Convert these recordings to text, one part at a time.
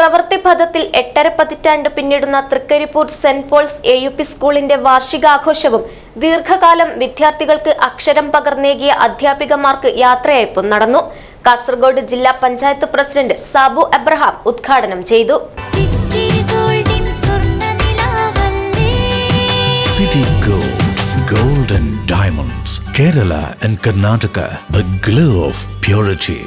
പ്രവൃത്തിപഥത്തിൽ എട്ടര പതിറ്റാണ്ട് പിന്നിടുന്ന Trikaripur saint Paul's A U P സ്കൂളിന്റെ വാർഷികാഘോഷവും ദീർഘകാലം വിദ്യാർത്ഥികൾക്ക് അക്ഷരം പകർന്നേകിയ അധ്യാപികമാർക്ക് യാത്രയയപ്പും നടന്നു. കാസർഗോഡ് ജില്ലാ പഞ്ചായത്ത് പ്രസിഡന്റ് സാബു അബ്രഹാം ഉദ്ഘാടനം ചെയ്തു. സിറ്റി ഗോൾഡിൻ സ്വർണനിലാവല്ലേ City Gold, Gold and Diamonds, Kerala and Karnataka, the glow of purity.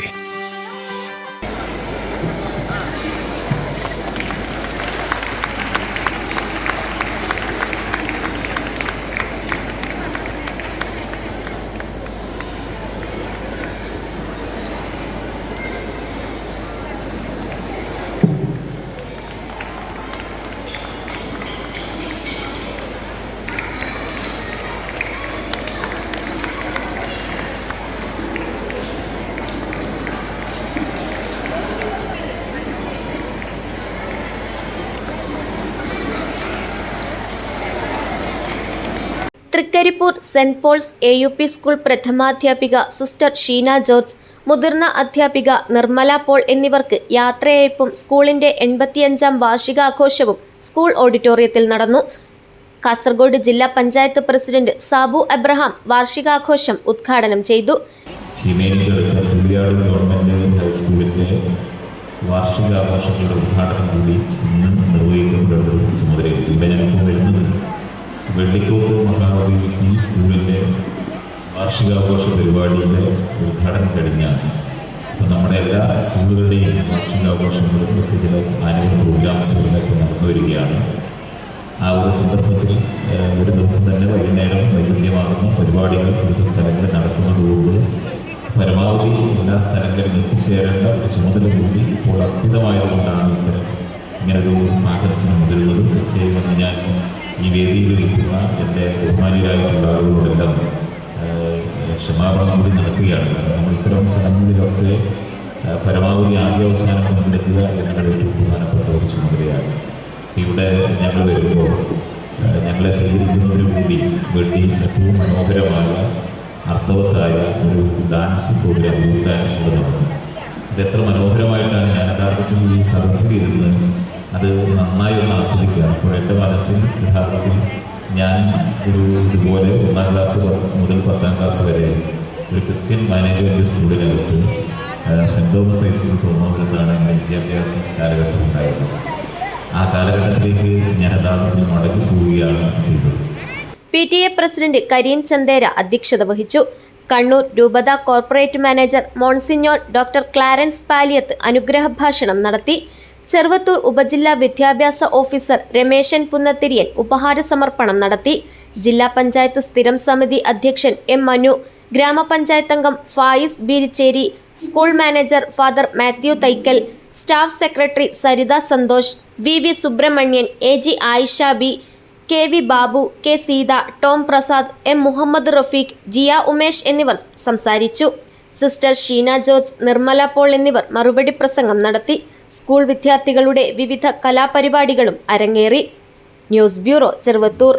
Trikaripur saint Paul's A U P school പ്രഥമാധ്യാപിക sister Sheena George മുതിർന്ന അധ്യാപിക നിർമ്മല പോൾ എന്നിവർക്ക് യാത്രയയപ്പും സ്കൂളിന്റെ എൺപത്തിയഞ്ചാം വാർഷികാഘോഷവും സ്കൂൾ ഓഡിറ്റോറിയത്തിൽ നടന്നു. കാസർഗോഡ് ജില്ലാ പഞ്ചായത്ത് പ്രസിഡന്റ് സാബു അബ്രഹാം വാർഷികാഘോഷം ഉദ്ഘാടനം ചെയ്തു. വാർഷികാഘോഷങ്ങളുടെ ഉദ്ഘാടനം കൂടി ഇന്ന് നിർവഹിക്കപ്പെടേണ്ട ഒരു ചുമതലയിൽ ഞങ്ങൾക്ക് വരുന്നത്. വെള്ളിക്കോത്ത് മഹാനവി ഈ സ്കൂളിന്റെ വാർഷികാഘോഷ പരിപാടിയുടെ ഉദ്ഘാടനം കഴിഞ്ഞാണ്. അപ്പം നമ്മുടെ എല്ലാ സ്കൂളുകളുടെയും വാർഷികാഘോഷങ്ങളും മറ്റ് ചില ആനുവൽ പ്രോഗ്രാംസുകളിലൊക്കെ നടന്നു വരികയാണ്. ആ ഒരു സന്ദർഭത്തിൽ ഒരു ദിവസം തന്നെ വൈകുന്നേരം വൈവിധ്യമാകുന്ന പരിപാടികൾ വിവിധ സ്ഥലങ്ങളിൽ നടക്കുന്നതുകൊണ്ട് പരമാവധി എല്ലാ സ്ഥലങ്ങളിലും എത്തിച്ചേരേണ്ട ചുമതല കൂടി ഇപ്പോൾ അർപ്പിതമായതുകൊണ്ടാണ് ഇത്തരം ഇങ്ങനൊരു സാഹചര്യത്തിന് മുതിരുന്നത്. തീർച്ചയായും ഞാൻ ഈ വേദിയിൽ നിൽക്കുന്ന എന്റെ ബഹുമാനികളായിട്ടുള്ള ആളുകളോടെല്ലാം ക്ഷമാപണം കൂടി നടത്തുകയാണ്. നമ്മൾ ഇത്തരം ചടങ്ങുകളിലൊക്കെ പരമാവധി ആദ്യാവസാനം പങ്കെടുക്കുക എന്നുള്ള ഒരു പ്രധാനപ്പെട്ട ഒരു ചുമതലയാണ്. ഇവിടെ ഞങ്ങൾ വരുമ്പോൾ ഞങ്ങളെ സ്വീകരിക്കുന്നതിന് കൂടി വേണ്ടി ഏറ്റവും മനോഹരമായ അർത്ഥവത്തായ ഒരു dance programme group dance programme ഇത് എത്ര മനോഹരമായിട്ടാണ് ഞാൻ യഥാർത്ഥത്തിൽ ഈ സദസ്സിൽ ഇരുന്ന് അത് നന്നായി ഒന്ന് ആസ്വദിക്കുക. അപ്പോൾ എന്റെ മനസ്സിൽ യഥാർത്ഥത്തിൽ ഞാൻ ഒരു ഇതുപോലെ ഒന്നാം ക്ലാസ് മുതൽ പത്താം ക്ലാസ് വരെ ഒരു ക്രിസ്ത്യൻ മാനേജ്മെന്റ് സ്കൂളിനകത്ത് ഏഹ്, സെന്റ് തോമസ് ഹൈസ്കൂൾ തോന്നുന്നതിലാണ് എന്റെ വിദ്യാഭ്യാസ കാലഘട്ടം ഉണ്ടായിരുന്നത്. ആ കാലഘട്ടത്തിലേക്ക് ഞാൻ യഥാർത്ഥത്തിൽ മടങ്ങി പോവുകയാണ് ചെയ്തത്. P T A president Karim Chandera അധ്യക്ഷത വഹിച്ചു. കണ്ണൂർ രൂപത corporate manager monsignor doctor Clarence Paliyath അനുഗ്രഹ ഭാഷണം നടത്തി. ചെറുവത്തൂർ ഉപജില്ലാ വിദ്യാഭ്യാസ ഓഫീസർ രമേശൻ പുന്നത്തിരിയൻ ഉപഹാര സമർപ്പണം നടത്തി. ജില്ലാ പഞ്ചായത്ത് സ്ഥിരം സമിതി അധ്യക്ഷൻ എം മനു ഗ്രാമപഞ്ചായത്ത് അംഗം Fayis Beericheri school manager father Mathew Thaikkal staff secretary Saritha Santhosh V V Subramanian A G Ayisha B K V Babu K Seetha Tom Prasad M Muhammad Rafeeq Jiya Umesh എന്നിവർ സംസാരിച്ചു. Sister Sheena George Nirmala Paul എന്നിവർ മറുപടി പ്രസംഗം നടത്തി. School വിദ്യാർത്ഥികളുടെ വിവിധ കലാപരിപാടികളും അരങ്ങേറി. News bureau Cheruvathur.